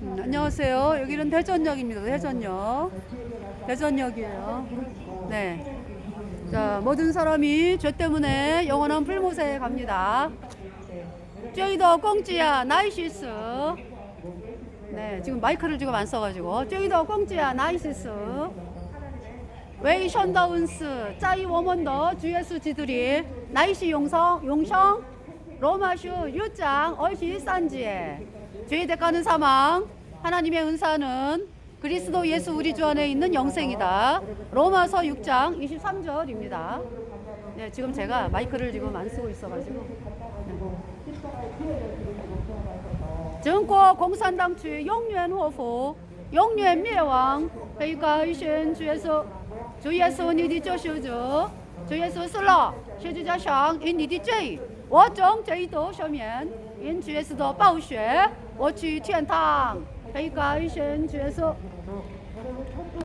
음, 안녕하세요. 여기는 대전역입니다. 대전역. 대전역이에요. 네. 자, 모든 사람이 죄 때문에 영원한 풀못에 갑니다. 쯔이더 꽁찌야 나이시스. 네, 지금 마이크를 지금 안 써가지고 쯔이더 꽁찌야 나이시스. 웨이 션다운스 짜이 워먼더 주예수 지들이 나이시 용성 용성 로마슈 유장 얼시 산지에 죄의 대가는 사망 하나님의 은사는 그리스도 예수 우리 주 안에 있는 영생이다. 로마서 6장 23절입니다. 네, 지금 제가 마이크를 지금 안 쓰고 있어가지고. 네. 증권 공산당 주 영유엔 호프 영유엔 멸왕 그러니까 이신 주에서 주 예수 니디 조슈주 주 예수 슬러 쉐주자샹 인니디 죄 因你的罪，我从这一道赦免，因主耶稣的宝血，我去天堂。被改选主耶稣。